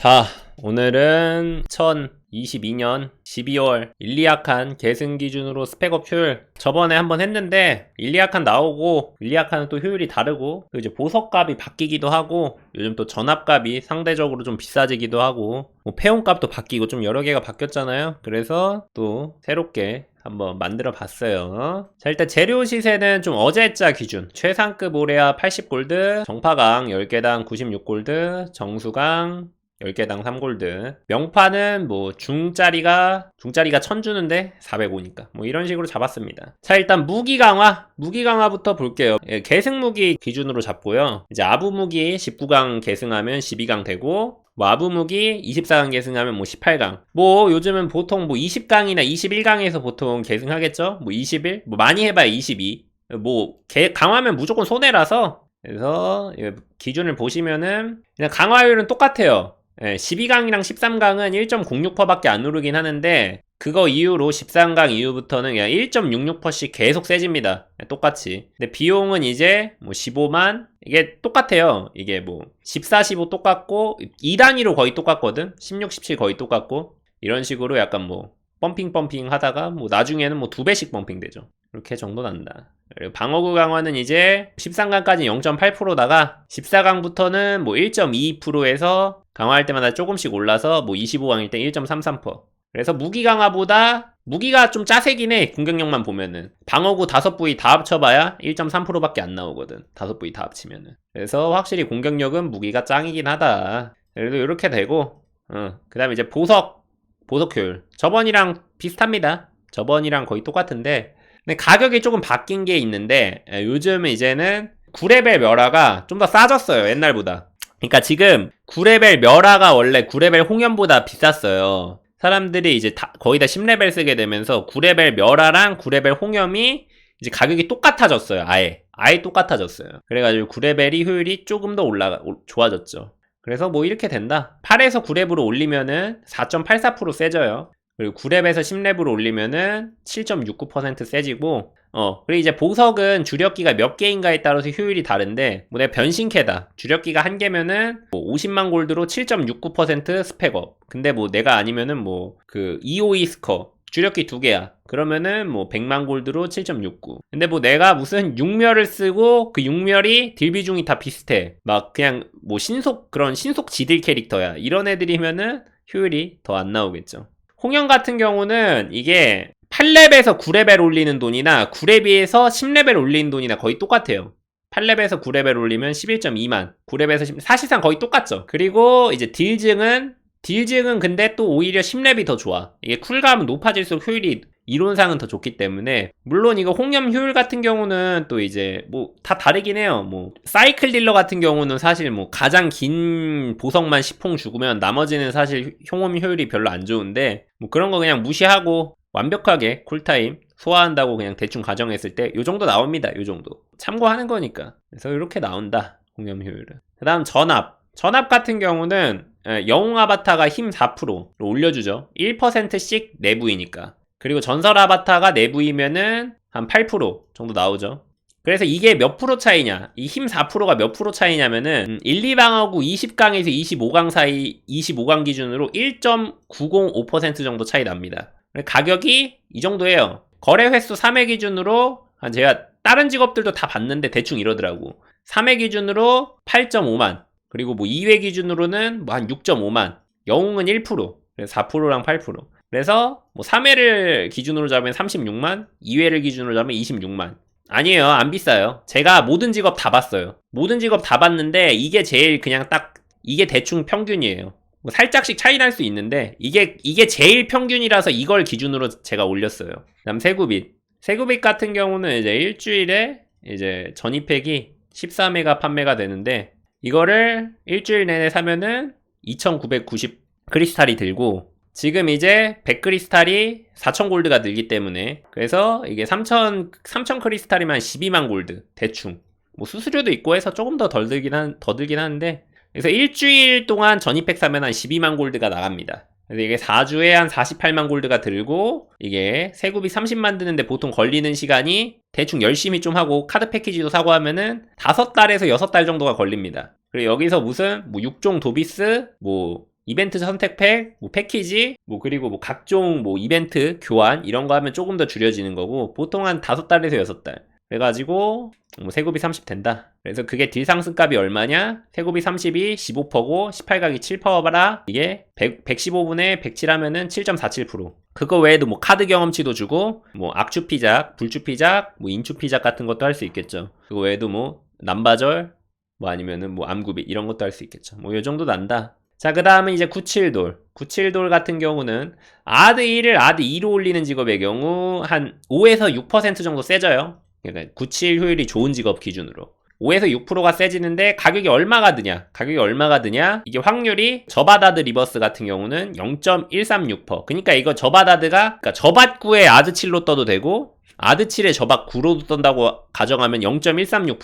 자, 오늘은 2022년 12월 일리아칸 계승 기준으로 스펙업 효율 저번에 한번 했는데 일리아칸 나오고 일리아칸은 또 효율이 다르고 또 이제 보석값이 바뀌기도 하고 요즘 또 전압값이 상대적으로 좀 비싸지기도 하고 뭐 폐온값도 바뀌고 좀 여러 개가 바뀌었잖아요. 그래서 또 새롭게 한번 만들어 봤어요. 자, 일단 재료 시세는 좀 어제자 기준. 최상급 오레아 80골드, 정파강 10개당 96골드, 정수강 10개당 3골드. 명파는 뭐 중짜리가 중짜리가 1000 주는데 405니까 뭐 이런 식으로 잡았습니다. 자, 일단 무기 강화. 무기 강화부터 볼게요. 예, 계승 무기 기준으로 잡고요. 이제 아부 무기 19강 계승하면 12강 되고 뭐 아부무기 24강 계승하면 뭐 18강. 뭐 요즘은 보통 뭐 20강이나 21강에서 보통 계승하겠죠? 뭐 21? 뭐 많이 해봐야 22. 뭐 개, 강화면 무조건 손해라서 그래서 기준을 보시면은 그냥 강화율은 똑같아요. 예, 12강이랑 13강은 1.06%밖에 안 오르긴 하는데 그거 이후로 13강 이후부터는 그냥 1.66%씩 계속 세집니다. 예, 똑같이. 근데 비용은 이제 뭐 15만 이게 똑같아요. 이게 뭐 14, 15 똑같고 2단위로 거의 똑같거든. 16, 17 거의 똑같고 이런 식으로 약간 뭐 펌핑 펌핑 하다가 뭐 나중에는 뭐 두 배씩 펌핑 되죠. 이렇게 정도 난다. 그리고 방어구 강화는 이제 13강까지 0.8%다가 14강부터는 뭐 1.22%에서 강화할 때마다 조금씩 올라서 뭐 25강일 때 1.33%. 그래서 무기 강화보다 무기가 좀 짜세긴 해. 공격력만 보면은. 방어구 다섯 부위 다 합쳐봐야 1.3%밖에 안 나오거든. 다섯 부위 다 합치면은. 그래서 확실히 공격력은 무기가 짱이긴 하다. 그래도 이렇게 되고, 어. 그 다음에 이제 보석, 보석 효율. 저번이랑 비슷합니다. 저번이랑 거의 똑같은데, 근데 가격이 조금 바뀐 게 있는데, 요즘은 이제는 9레벨 멸화가 좀 더 싸졌어요. 옛날보다. 그러니까 지금 9레벨 멸화가 원래 9레벨 홍연보다 비쌌어요. 사람들이 이제 다, 거의 다 10레벨 쓰게 되면서 9레벨 멸화랑 9레벨 홍염이 이제 가격이 똑같아졌어요. 아예. 아예 똑같아졌어요. 그래가지고 9레벨이 효율이 조금 더 올라가, 좋아졌죠. 그래서 뭐 이렇게 된다. 8에서 9렙으로 올리면은 4.84% 세져요. 그리고 9렙에서 10렙으로 올리면은 7.69% 세지고 어, 그리고 이제 보석은 주력기가 몇 개인가에 따라서 효율이 다른데, 뭐 내가 변신캐다. 주력기가 한 개면은, 뭐 50만 골드로 7.69% 스펙업. 근데 뭐 내가 아니면은 뭐, 그, EOE 스커. 주력기 두 개야. 그러면은 뭐 100만 골드로 7.69. 근데 뭐 내가 무슨 6멸을 쓰고 그 6멸이 딜 비중이 다 비슷해. 막 그냥 뭐 신속, 그런 신속 지딜 캐릭터야. 이런 애들이면은 효율이 더 안 나오겠죠. 홍영 같은 경우는 이게 8렙에서 9레벨 올리는 돈이나 9렙에서 10레벨 올리는 돈이나 거의 똑같아요. 8렙에서 9레벨 올리면 11.2만, 9렙에서 10, 사실상 거의 똑같죠. 그리고 이제 딜증은 딜증은 근데 또 오히려 10렙이 더 좋아. 이게 쿨감은 높아질수록 효율이 이론상은 더 좋기 때문에 물론 이거 홍염 효율 같은 경우는 또 이제 뭐 다 다르긴 해요. 뭐 사이클 딜러 같은 경우는 사실 뭐 가장 긴 보석만 10홍 죽으면 나머지는 사실 홍염 효율이 별로 안 좋은데 뭐 그런 거 그냥 무시하고 완벽하게 쿨타임 소화한다고 그냥 대충 가정했을 때 요 정도 나옵니다. 요 정도. 참고하는 거니까. 그래서 이렇게 나온다. 공염 효율은. 그 다음 전압. 전압 같은 경우는 예, 영웅 아바타가 힘 4%로 올려주죠. 1%씩 내부이니까. 그리고 전설 아바타가 내부이면은 한 8% 정도 나오죠. 그래서 이게 몇 프로 차이냐? 이 힘 4%가 몇 프로 차이냐면은 1, 2방하고 20강에서 25강 사이 25강 기준으로 1.905% 정도 차이 납니다. 가격이 이 정도예요. 거래 횟수 3회 기준으로 한 제가 다른 직업들도 다 봤는데 대충 이러더라고. 3회 기준으로 8.5만. 그리고 뭐 2회 기준으로는 뭐 한 6.5만. 영웅은 1%. 그래서 4%랑 8%. 그래서 뭐 3회를 기준으로 잡으면 36만, 2회를 기준으로 잡으면 26만. 아니에요. 안 비싸요. 제가 모든 직업 다 봤어요. 모든 직업 다 봤는데 이게 제일 그냥 딱 이게 대충 평균이에요. 뭐 살짝씩 차이 날 수 있는데 이게 이게 제일 평균이라서 이걸 기준으로 제가 올렸어요. 그다음 세구빛. 세구빛 같은 경우는 이제 일주일에 이제 전입팩이 13회가 판매가 되는데 이거를 일주일 내내 사면은 2,990 크리스탈이 들고 지금 이제 100 크리스탈이 4,000 골드가 들기 때문에 그래서 이게 3,000 3,000 크리스탈이면 12만 골드 대충 뭐 수수료도 있고 해서 조금 더 덜 들긴 한 더 들긴 하는데 그래서 일주일 동안 전입팩 사면 한 12만 골드가 나갑니다. 그래서 이게 4주에 한 48만 골드가 들고 이게 세급이 30 만 드는데 보통 걸리는 시간이 대충 열심히 좀 하고 카드 패키지도 사고 하면은 5달에서 6달 정도가 걸립니다. 그리고 여기서 무슨 뭐 6종 도비스 뭐 이벤트 선택팩, 뭐 패키지, 뭐 그리고 뭐 각종 뭐 이벤트 교환 이런 거 하면 조금 더 줄여지는 거고 보통 한 다섯 달에서 여섯 달. 그래가지고 뭐 세곱이 30 된다. 그래서 그게 딜 상승값이 얼마냐? 세곱이 30이 15%고 18각이 7%봐라. 이게 100, 115분에 107 하면은 7.47%. 그거 외에도 뭐 카드 경험치도 주고 뭐 악추 피작, 불추 피작, 뭐 인추 피작 같은 것도 할 수 있겠죠. 그거 외에도 뭐 남바절, 뭐 아니면은 뭐 암구비 이런 것도 할 수 있겠죠. 뭐 요 정도 난다. 자, 그 다음은 이제 97돌. 97돌 같은 경우는 아드 1을 아드 2로 올리는 직업의 경우 한 5에서 6% 정도 세져요. 그러니까 97 효율이 좋은 직업 기준으로. 5에서 6%가 세지는데 가격이 얼마가 드냐? 가격이 얼마가 드냐? 이게 확률이 저바다드 리버스 같은 경우는 0.136%. 그러니까 이거 저바다드가 그러니까 저밭9에 아드 7로 떠도 되고 아드 7에 저밭 9로도 떤다고 가정하면 0.136%.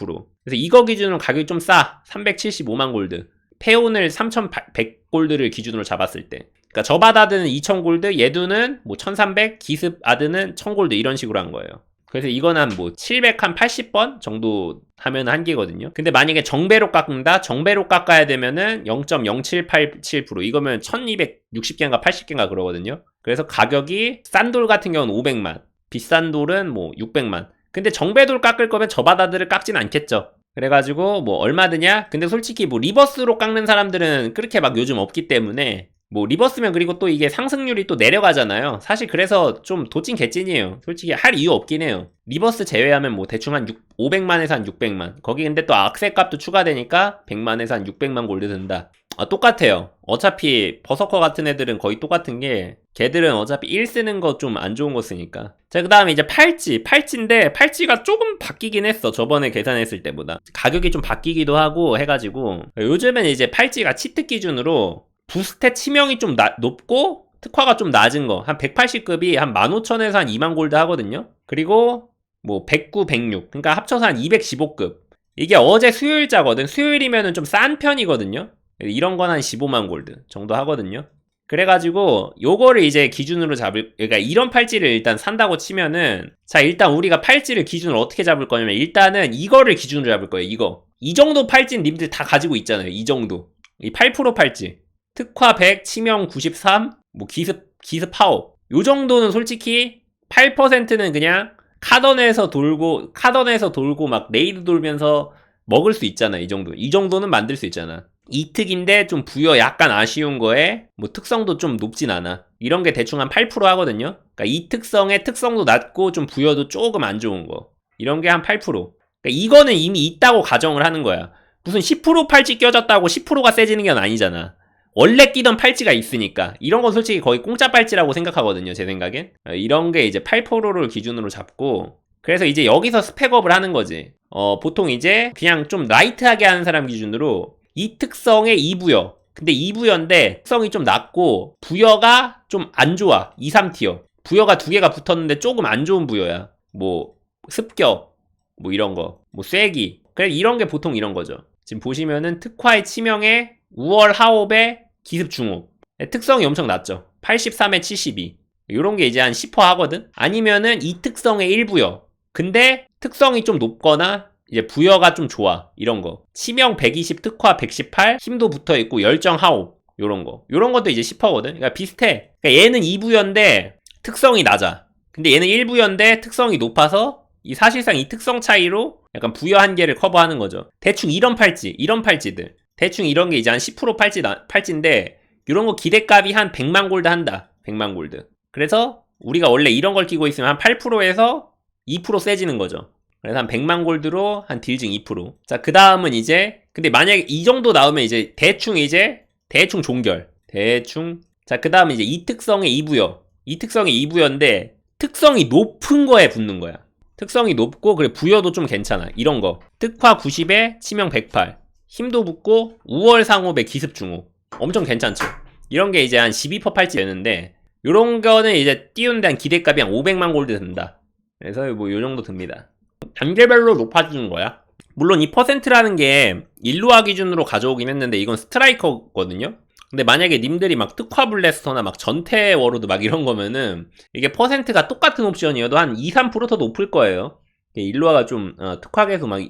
그래서 이거 기준으로 가격이 좀 싸. 375만 골드. 페온을 3,100 골드를 기준으로 잡았을 때. 그러니까 저바다드는 2,000 골드, 예두는 뭐 1,300, 기습 아드는 1,000 골드 이런 식으로 한 거예요. 그래서 이건 한 뭐 700 한 80번 정도 하면 한계거든요. 근데 만약에 정배로 깎는다? 정배로 깎아야 되면은 0.0787% 이거면 1260개인가 80개인가 그러거든요. 그래서 가격이 싼 돌 같은 경우는 500만, 비싼 돌은 뭐 600만. 근데 정배돌 깎을 거면 저 바다들을 깎진 않겠죠. 그래가지고 뭐 얼마 드냐? 근데 솔직히 뭐 리버스로 깎는 사람들은 그렇게 막 요즘 없기 때문에 뭐 리버스면 그리고 또 이게 상승률이 또 내려가잖아요. 사실 그래서 좀 도찐 개찐이에요. 솔직히 할 이유 없긴 해요. 리버스 제외하면 뭐 대충 한 6, 500만에서 한 600만. 거기 근데 또 악세 값도 추가되니까 100만에서 한 600만 골드 든다. 아, 똑같아요. 어차피 버서커 같은 애들은 거의 똑같은 게 걔들은 어차피 1 쓰는 거 좀 안 좋은 거 쓰니까. 자, 그 다음에 이제 팔찌. 팔찌인데 팔찌가 조금 바뀌긴 했어. 저번에 계산했을 때보다. 가격이 좀 바뀌기도 하고 해가지고 요즘엔 이제 팔찌가 치트 기준으로 부스탯 치명이 좀 나- 높고 특화가 좀 낮은 거. 한 180급이 한 15,000에서 한 2만 골드 하거든요. 그리고 뭐 109, 106. 그러니까 합쳐서 한 215급. 이게 어제 수요일자거든. 수요일이면은 좀 싼 편이거든요. 이런 건 한 15만 골드 정도 하거든요. 그래가지고 요거를 이제 기준으로 잡을 그러니까 이런 팔찌를 일단 산다고 치면은 자 일단 우리가 팔찌를 기준으로 어떻게 잡을 거냐면 일단은 이거를 기준으로 잡을 거예요 이거 이 정도 팔찌는 님들 다 가지고 있잖아요 이 정도 이 8% 팔찌 특화 100 치명 93 뭐 기습 기습 파워 요 정도는 솔직히 8%는 그냥 카던에서 돌고 카던에서 돌고 막 레이드 돌면서 먹을 수 있잖아 이 정도. 이 정도는 만들 수 있잖아. 이특인데 좀 부여 약간 아쉬운 거에 뭐 특성도 좀 높진 않아. 이런 게 대충 한 8% 하거든요. 그러니까 이 특성의 특성도 낮고 좀 부여도 조금 안 좋은 거. 이런 게 한 8% 그러니까 이거는 이미 있다고 가정을 하는 거야. 무슨 10% 팔찌 껴졌다고 10%가 세지는 건 아니잖아 원래 끼던 팔찌가 있으니까. 이런 건 솔직히 거의 공짜 팔찌라고 생각하거든요 제 생각엔. 어, 이런 게 이제 8%를 기준으로 잡고 그래서 이제 여기서 스펙업을 하는 거지. 어 보통 이제 그냥 좀 라이트하게 하는 사람 기준으로 이 특성의 2부여. 근데 2부여인데 특성이 좀 낮고 부여가 좀 안 좋아. 2, 3티어. 부여가 두 개가 붙었는데 조금 안 좋은 부여야. 뭐 습격 뭐 이런 거뭐 쐐기. 그래 이런 게 보통 이런 거죠. 지금 보시면은 특화의 치명에 우월 하옵의 기습 중호 특성이 엄청 낮죠. 83에 72 요런 게 이제 한 10% 하거든? 아니면은 이 특성의 일부여 근데 특성이 좀 높거나 이제 부여가 좀 좋아. 이런 거. 치명 120 특화 118 힘도 붙어 있고 열정 하옵 요런 거. 요런 것도 이제 10%거든? 그러니까 비슷해. 그러니까 얘는 2부여인데 특성이 낮아. 근데 얘는 1부여인데 특성이 높아서 이 사실상 이 특성 차이로 약간 부여 한계를 커버하는 거죠. 대충 이런 팔찌 이런 팔찌들 대충 이런 게 이제 한 10% 팔찌 팔찌인데 이런 거 기대값이 한 100만 골드 한다 100만 골드 그래서 우리가 원래 이런 걸 끼고 있으면 한 8%에서 2% 세지는 거죠 그래서 한 100만 골드로 한 딜증 2%. 자, 그 다음은 이제, 근데 만약에 이 정도 나오면 이제 대충 이제, 대충 종결. 대충. 자, 그 다음에 이제 이 특성의 2부여. 이 특성의 2부여인데, 특성이 높은 거에 붙는 거야. 특성이 높고, 그래, 부여도 좀 괜찮아. 이런 거. 특화 90에 치명 108. 힘도 붙고, 우월 상업에 기습 중호. 엄청 괜찮죠? 이런 게 이제 한 12% 팔찌 되는데, 요런 거는 이제 띄우는데 한 기대값이 한 500만 골드 든다. 그래서 뭐 요 정도 듭니다. 단계별로 높아지는 거야. 물론 이 퍼센트라는 게 일루아 기준으로 가져오긴 했는데 이건 스트라이커거든요. 근데 만약에 님들이 막 특화 블래스터나 막 전태 워로드 막 이런 거면은 이게 퍼센트가 똑같은 옵션이어도 한 2, 3%더 높을 거예요. 일루아가 좀 어, 특화계에서 막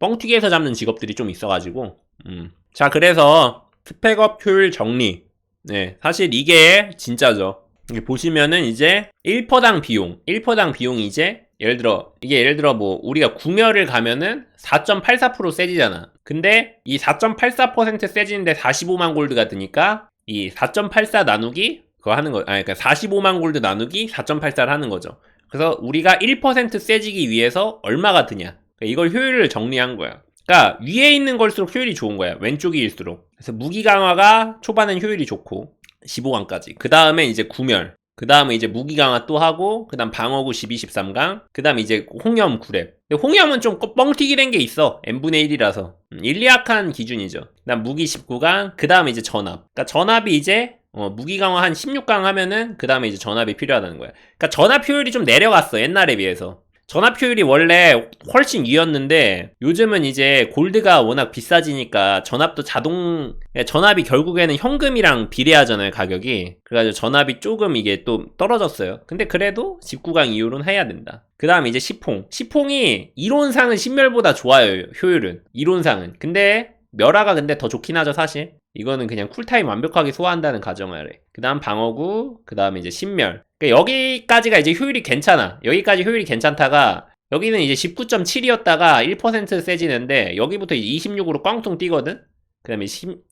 뻥튀기해서 잡는 직업들이 좀 있어가지고 음. 자 그래서 스펙업 효율 정리 네, 사실 이게 진짜죠. 보시면은 이제 1%당 비용, 1%당 비용이 이제 예를 들어 이게 예를 들어 뭐 우리가 구멸을 가면은 4.84% 세지잖아. 근데 이 4.84% 세지는데 45만 골드가 드니까 이 4.84 나누기 그거 하는 거, 아니 그러니까 45만 골드 나누기 4.84를 하는 거죠. 그래서 우리가 1% 세지기 위해서 얼마가 드냐. 이걸 효율을 정리한 거야. 그러니까 위에 있는 걸수록 효율이 좋은 거야. 왼쪽일수록. 그래서 무기 강화가 초반엔 효율이 좋고 15강까지. 그 다음에 이제 구멸. 그 다음에 이제 무기 강화 또 하고, 그 다음 방어구 12, 13강. 그 다음에 이제 홍염 9렙. 근데 홍염은 좀 뻥튀기 된 게 있어. n분의 1이라서. 음, 일리약한 기준이죠. 그 다음 무기 19강. 그 다음에 이제 전압. 그러니까 전압이 이제 어, 무기 강화 한 16강 하면은 그 다음에 이제 전압이 필요하다는 거야. 그러니까 전압 효율이 좀 내려갔어. 옛날에 비해서. 전압 효율이 원래 훨씬 위였는데 요즘은 이제 골드가 워낙 비싸지니까 전압도 자동 전압이 결국에는 현금이랑 비례하잖아요 가격이. 그래가지고 전압이 조금 이게 또 떨어졌어요. 근데 그래도 19강 이후로는 해야 된다. 그 다음에 이제 시퐁. 시퐁이 이론상은 신멸보다 좋아요 효율은. 이론상은. 근데 멸화가 근데 더 좋긴 하죠 사실 이거는 그냥 쿨타임 완벽하게 소화한다는 가정 아래 그 다음 방어구 그 다음에 이제 신멸. 그러니까 여기까지가 이제 효율이 괜찮아. 여기까지 효율이 괜찮다가 여기는 이제 19.7이었다가 1% 세지는데 여기부터 이제 26으로 꽝통 뛰거든? 그 다음에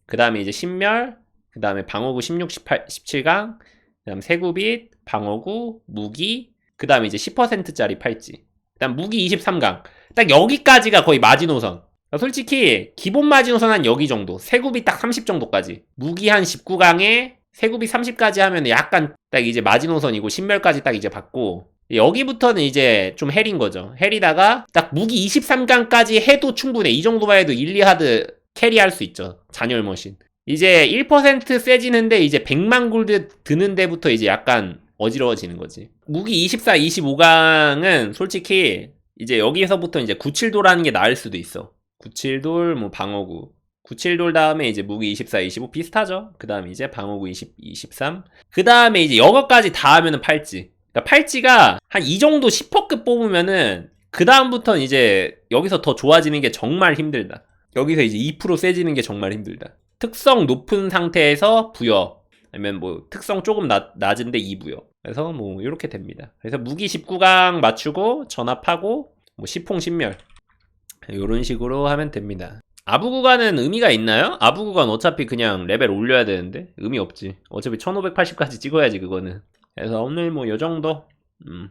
그 다음에 이제 신멸 그 다음에 방어구 16, 18, 17강 그 다음 세구빛 방어구 무기 그 다음에 이제 10%짜리 팔찌. 그 다음 무기 23강. 딱 여기까지가 거의 마지노선 솔직히 기본 마지노선 한 여기 정도 세굽이 딱 30 정도까지. 무기 한 19강에 세굽이 30까지 하면 약간 딱 이제 마지노선이고 신멸까지 딱 이제 받고 여기부터는 이제 좀 헬인 거죠. 헬이다가 딱 무기 23강까지 해도 충분해. 이 정도만 해도 일리하드 캐리할 수 있죠. 잔열 머신. 이제 1% 세지는데 이제 100만 골드 드는 데부터 이제 약간 어지러워지는 거지. 무기 24, 25강은 솔직히 이제 여기서부터 이제 97도라는 게 나을 수도 있어 97돌, 뭐 방어구. 97돌 다음에 이제 무기 24, 25 비슷하죠? 그 다음에 이제 방어구 20, 23. 그 다음에 이제 여거까지 다 하면은 팔찌. 그러니까 팔찌가 한 이 정도 10%급 뽑으면은 그 다음부터는 이제 여기서 더 좋아지는 게 정말 힘들다. 여기서 이제 2% 세지는 게 정말 힘들다. 특성 높은 상태에서 부여. 아니면 뭐 특성 조금 낮, 낮은데 2부여. 그래서 뭐 이렇게 됩니다. 그래서 무기 19강 맞추고 전압하고 뭐 시풍 신멸. 이런 식으로 하면 됩니다. 아부 구간은 의미가 있나요? 아부 구간 어차피 그냥 레벨 올려야 되는데 의미 없지. 어차피 1580까지 찍어야지 그거는. 그래서 오늘 뭐요 정도. 음.